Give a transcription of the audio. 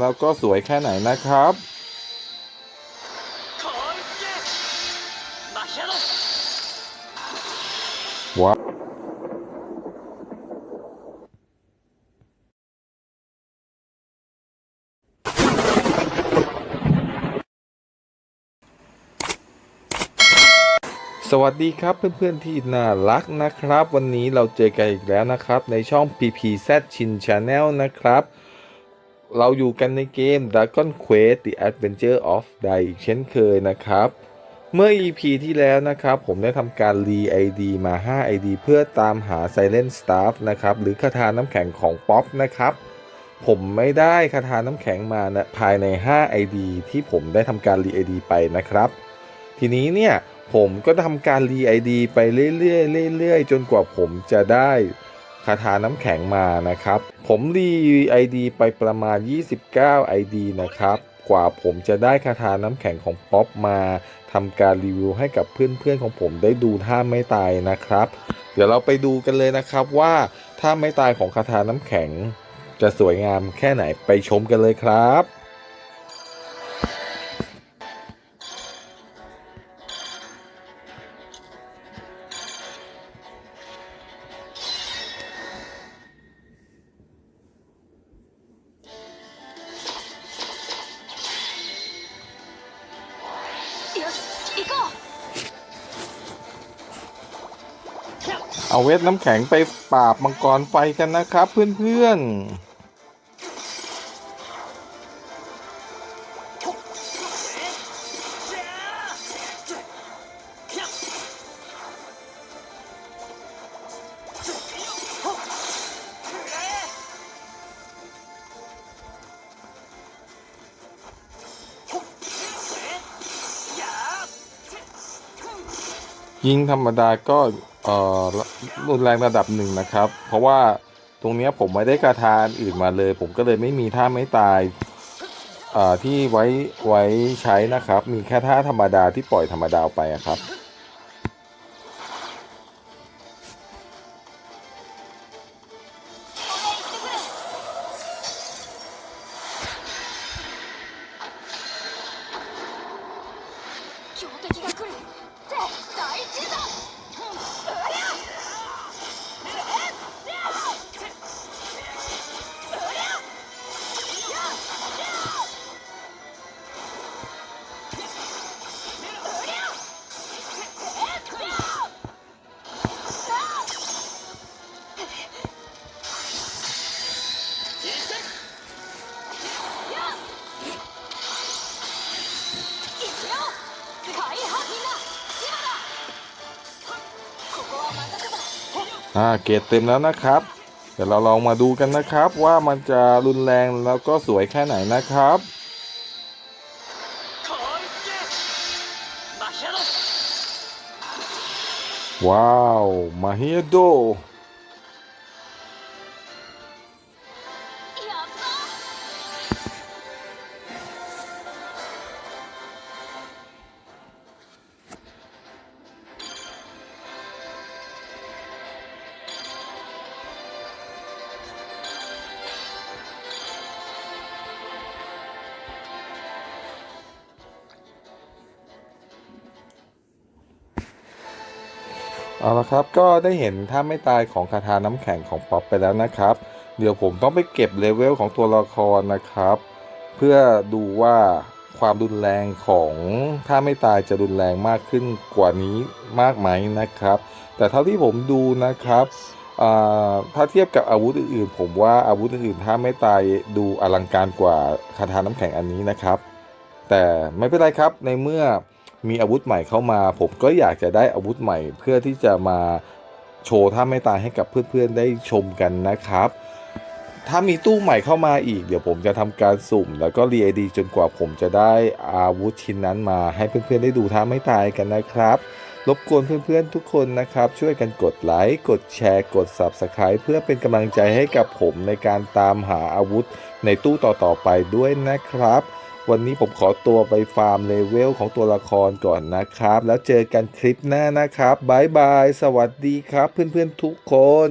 แล้วก็สวยแค่ไหนนะครับ ว้าสวัสดีครับเพื่อนๆที่น่ารักนะครับ วันนี้เราเจอกันอีกแล้วนะครับ ในช่อง PPZ Chin Channel นะครับ เราอยู่กันในเกม Dragon Quest The Adventure of Dai อีกเช่นเคยนะครับ เมื่อ EP ที่แล้วนะครับ ผมได้ทำการรี ID มา 5 ID เพื่อตามหา Silent Staff นะครับ หรือคาถาน้ำแข็งของป๊อปนะครับ ผมไม่ได้คาถาน้ำแข็งมานะภายใน 5 ID ที่ผมได้ทำการรี ID ไปนะครับ ทีนี้เนี่ยผมก็ทำการรี ID ไปเรื่อยๆเรื่อยๆจนกว่าผมจะได้ คาถาน้ำแข็งมานะครับ ผมรี ID ไปประมาณ 29 ID นะครับกว่าผมจะได้คาถาน้ำแข็งของป๊อปมาทำการรีวิวให้กับเพื่อนๆของผมได้ดูท่าไม่ตายนะครับ เดี๋ยวเราไปดูกันเลยนะครับว่าท่าไม่ตายของคาถาน้ำแข็ง จะสวยงามแค่ไหนไปชมกันเลยครับ เอาเวทน้ำแข็งไปปราบมังกรไฟกันนะครับเพื่อนๆ ยิงธรรมดาก็เอ่อรุนแรงระดับหนึ่งนะครับ เพราะว่าตรงนี้ผมไม่ได้กระทาอันอื่นมาเลย ผมก็เลยไม่มีท่าไม่ตายอ่อที่ไว้ไว้ใช้นะครับ มีแค่ท่าธรรมดาที่ปล่อยธรรมดาออกไปครับ อ่าเกรดเต็มแล้วนะครับ เดี๋ยวเราลองมาดูกันนะครับว่ามันจะรุนแรงแล้วก็สวยแค่ไหนนะครับว้าว มาเฮียโด เอาละครับก็ได้เห็นท่าไม่ตายของคาถาน้ำแข็งของป๊อปไปแล้วนะครับ เดี๋ยวผมต้องไปเก็บเลเวลของตัวละครนะครับ เพื่อดูว่าความรุนแรงของท่าไม่ตายจะรุนแรงมากขึ้นกว่านี้มากไหมนะครับ แต่เท่าที่ผมดูนะครับถ้าเทียบกับอาวุธอื่นๆ ผมว่าอาวุธอื่นๆถ้าไม่ตายดูอลังการกว่าคาถาน้ำแข็งอันนี้นะครับ แต่ไม่เป็นไรครับในเมื่อ มีอาวุธใหม่เข้ามา ผมก็อยากจะได้อาวุธใหม่ เพื่อที่จะมาโชว์ท่าไม่ตายให้กับเพื่อนๆได้ชมกันนะครับ ถ้ามีตู้ใหม่เข้ามาอีก เดี๋ยวผมจะทำการสุ่ม แล้วก็รีไอดีจนกว่าผมจะได้อาวุธชิ้นนั้นมาให้เพื่อนๆได้ดูท่าไม่ตายกันนะครับรบกวนเพื่อนๆทุกคนนะครับ ช่วยกันกดไลค์ กดแชร์ กด Subscribe เพื่อเป็นกำลังใจให้กับผมในการตามหาอาวุธในตู้ต่อๆไปด้วยนะครับ วันนี้ผมขอตัวไปฟาร์มเลเวลของตัวละครก่อนนะครับ แล้วเจอกันคลิปหน้านะครับบายบาย สวัสดีครับเพื่อนๆทุกคน